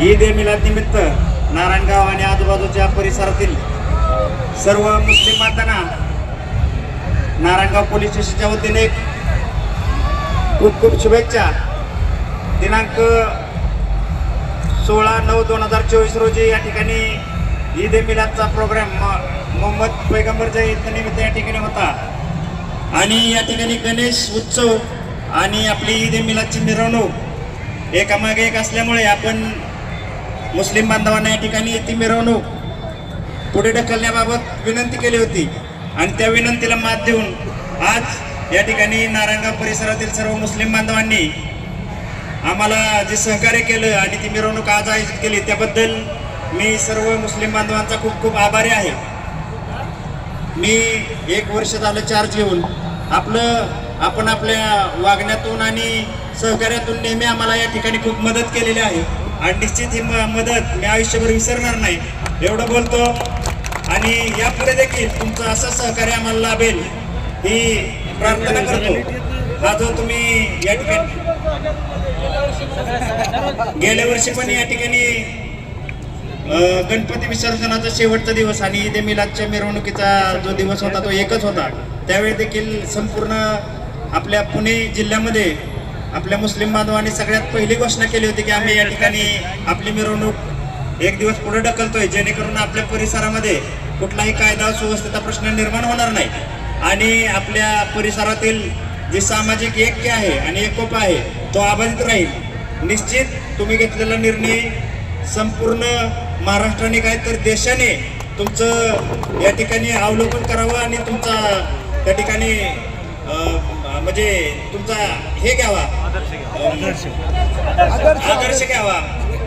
ईद ए मिलाद नारायणगाव आणि आजूबाजूच्या परिसरातील सर्व मुस्लिम बांधवांना नारायणगाव पोलीस स्टेशनच्या वतीने खूप खूप शुभेच्छा. दिनांक सोळा नऊ दोन हजार चोवीस रोजी या ठिकाणी ईद ए मिलादचा प्रोग्राम म- मोहम्मद पैगंबरच्या ईद निमित्त या ठिकाणी होता. आणि या ठिकाणी गणेश उत्सव आणि आपली ईद ए मिलादची मिरवणूक एकामागे एक असल्यामुळे आपण मुस्लिम बांधवांना या ठिकाणी ती मिरवणूक पुढे ढकलण्याबाबत विनंती केली होती. आणि त्या विनंतीला मात देऊन आज या ठिकाणी नारायणगाव परिसरातील सर्व मुस्लिम बांधवांनी आम्हाला जे सहकार्य केलं आणि ती मिरवणूक आज आयोजित केली त्याबद्दल मी सर्व मुस्लिम बांधवांचा खूप खूप आभारी आहे. मी एक वर्ष झालं चार्ज घेऊन आपलं आपण आपल्या वागण्यातून आणि सहकार्यातून नेहमी आम्हाला या ठिकाणी खूप मदत केलेली आहे. आणि निश्चित ही म- मदत मी आयुष्यभर विसरणार नाही. एवढं बोलतो. आणि यापुढे देखील तुमचं असं सहकार्य आम्हाला लाभेल ही प्रार्थना करतो. हा जो तुम्ही या ठिकाणी गेल्या वर्षी पण या ठिकाणी गणपती विसर्जनाचा शेवटचा दिवस आणि ईद मिलादच्या मिरवणुकीचा जो दिवस होता तो एकच होता. त्यावेळी देखील संपूर्ण आपल्या पुणे जिल्ह्यामध्ये आपल्या मुस्लिम बांधवांनी सगळ्यात पहिली घोषणा केली होती की आम्ही या ठिकाणी आपली मिरवणूक एक दिवस पुढे ढकलतोय जेणेकरून आपल्या परिसरामध्ये कुठलाही कायदा सुव्यवस्थेचा प्रश्न निर्माण होणार नाही. आणि आपल्या परिसरातील जे सामाजिक ऐक्य आहे आणि एकोप आहे तो अबाधित राहील. निश्चित तुम्ही घेतलेला निर्णय संपूर्ण महाराष्ट्राने काय तर देशाने तुमचं या ठिकाणी अवलोकन करावं आणि तुमचा त्या ठिकाणी म्हणजे तुमचा हे घ्यावा. आदर्श घ्यावा.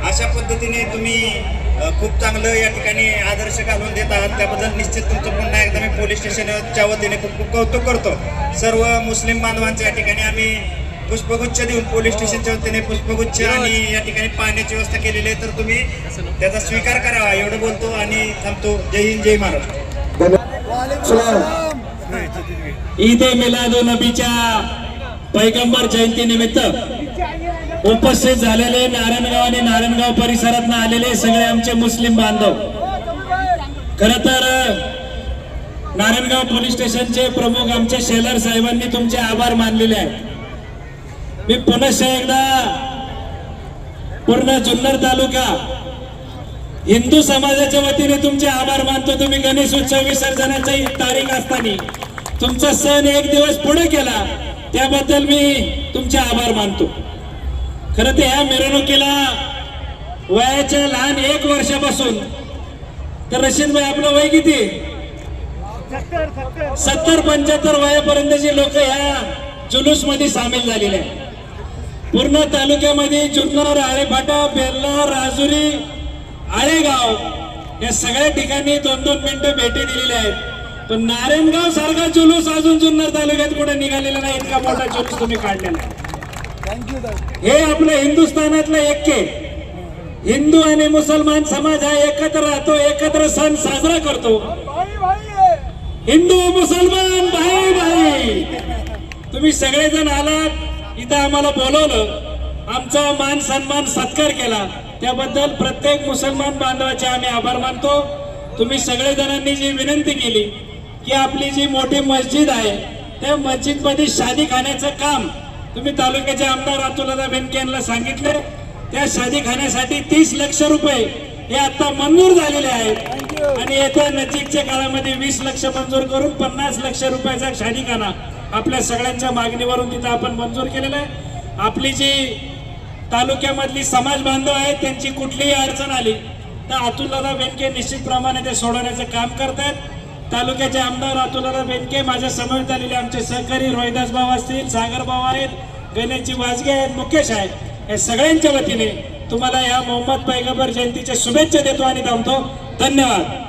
अशा पद्धतीने तुम्ही खूप चांगलं या ठिकाणी आदर्श घालून देत आहात. त्याबद्दल निश्चित तुमचं पुन्हा एकदा मी पोलीस स्टेशनच्या वतीने खूप खूप कौतुक करतो. सर्व मुस्लिम बांधवांचे या ठिकाणी आम्ही पुष्पगुच्छ देऊन पोलीस स्टेशनच्या वतीने पुष्पगुच्छ आणि या ठिकाणी पाण्याची व्यवस्था केलेली आहे. तर तुम्ही त्याचा स्वीकार करावा. एवढं बोलतो आणि थांबतो. जय हिंद जय महाराष्ट्र. ईद ए मिलादो नबीच्या पैगंबर जयंती निमित्त उपस्थित झालेले नारायणगाव आणि नारायणगाव परिसरात आलेले सगळे आमचे मुस्लिम बांधव. खर तर नारायणगाव पोलीस स्टेशनचे प्रमुख आमचे शेलर साहेबांनी तुमचे आभार मानलेले आहेत. मी पुनश्च एकदा पूर्ण जुन्नर तालुका हिंदू समाजाच्या वतीने तुमचे आभार मानतो. तुम्ही गणेश उत्सव विसर्जनाची तारीख असताना तुमचा सण एक दिवस पुढे केला त्याबद्दल मी तुमचे आभार मानतो. खरं तर ह्या मिरवणुकीला वयाच्या लहान एक वर्षापासून तर रशीदभाई आपलं वय किती? सत्तर पंच्याहत्तर वयापर्यंतची लोक ह्या जुलूसमध्ये सामील झालेले आहेत. पूर्ण तालुक्यामध्ये जुन्नर आळेफाटा बेल्ला राजुरी आळेगाव या सगळ्या ठिकाणी दोन दोन मिनिटं भेटी दिलेल्या आहेत. पण नारायणगाव सारखा जुलूस अजून जुन्नर तालुक्यात कुठे निघालेला नाही इतका मोठा जुलूस तुम्ही काढलेला हे आपलं हिंदुस्थानातलं ऐक्य आहे. हिंदू आणि मुसलमान समाज हा एकत्र राहतो एकत्र सण साजरा करतो. हिंदू मुसलमान भाई भाई. तुम्ही सगळेजण आलात इथं आम्हाला बोलवलं. आमचा मान सन्मान सत्कार केला. त्याबद्दल प्रत्येक मुसलमान बांधवाचे आम्ही आभार मानतो. तुम्ही सगळेजणांनी जी विनंती केली की आपली जी मोठी मस्जिद आहे त्या मस्जिदमध्ये शादी खाण्याचं काम तुम्ही तालुक्याचे आमदार अतुलदा बेनके यांना सांगितले. त्या शादी खाण्यासाठी तीस लक्ष रुपये हे आता मंजूर झालेले आहेत. आणि येत्या नजीकच्या काळामध्ये वीस लक्ष मंजूर करून पन्नास लक्ष रुपयाचा शादीखाना आपल्या सगळ्यांच्या मागणीवरून तिथं आपण मंजूर केलेला आहे. आपली जी तालुक्यामधली समाज बांधव आहेत त्यांची कुठलीही अडचण आली तर अतुलदा बेनके निश्चितप्रमाणे ते सोडवण्याचं काम करतात तालुक्याचे आमदार अतुलराव बेनके माझ्यासमोर आलेले आमचे सहकारी रोहिदास भाऊ असतील सागर भाऊ आहेत गणेशजी वाजगे आहेत मुकेश आहेत या सगळ्यांच्या वतीने तुम्हाला या मोहम्मद पैगंबर जयंतीच्या शुभेच्छा देतो आणि थांबतो. धन्यवाद.